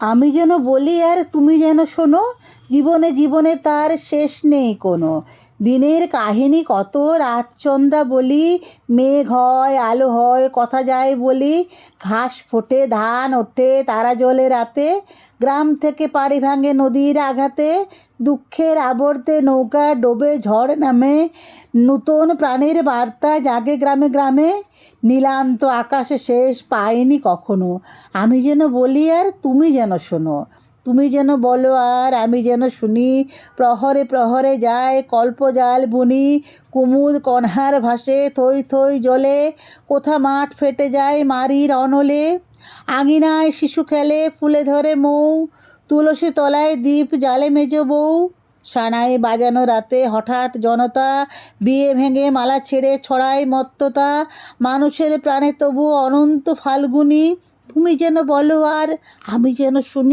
আমি যেন বলি আর তুমি যেন শোনো জীবনে জীবনে তার শেষ নেই কোনো। দিনের কাহিনী কত রাতচন্দ্রা বলি, মেঘ হয়, আলো হয়, কথা যায় বলি। ঘাস ফোটে, ধান ওঠে তারা জলে রাতে। গ্রাম থেকে পাড়ি ভাঙে নদীর আঘাতে। দুঃখের আবর্তে নৌকা ডোবে ঝড় নামে। নূতন প্রাণের বার্তা জাগে গ্রামে গ্রামে। নীলান্ত আকাশে শেষ পাইনি কখনো। আমি যেন বলি আর তুমি যেন শোনো। তুমি যেন বলো আর আমি যেন শুনি। প্রহরে প্রহরে যায় কল্পজাল বুনি। কুমুদ কনহার ভাসে থই থই জলে। কোথা মাঠ ফেটে যায় মারির অনলে। আঙিনায় শিশু খেলে ফুলে ধরে মৌ। তুলসী তলায় দ্বীপ জালে মেজ বউ সানাই বাজানো রাতে হঠাৎ জনতা। বিয়ে ভেঙে মালা ছেড়ে ছড়ায় মত্ততা। মানুষের প্রাণে তবু অনন্ত ফাল্গুনি। তুমি যেন বলো আর আমি যেন শুনি।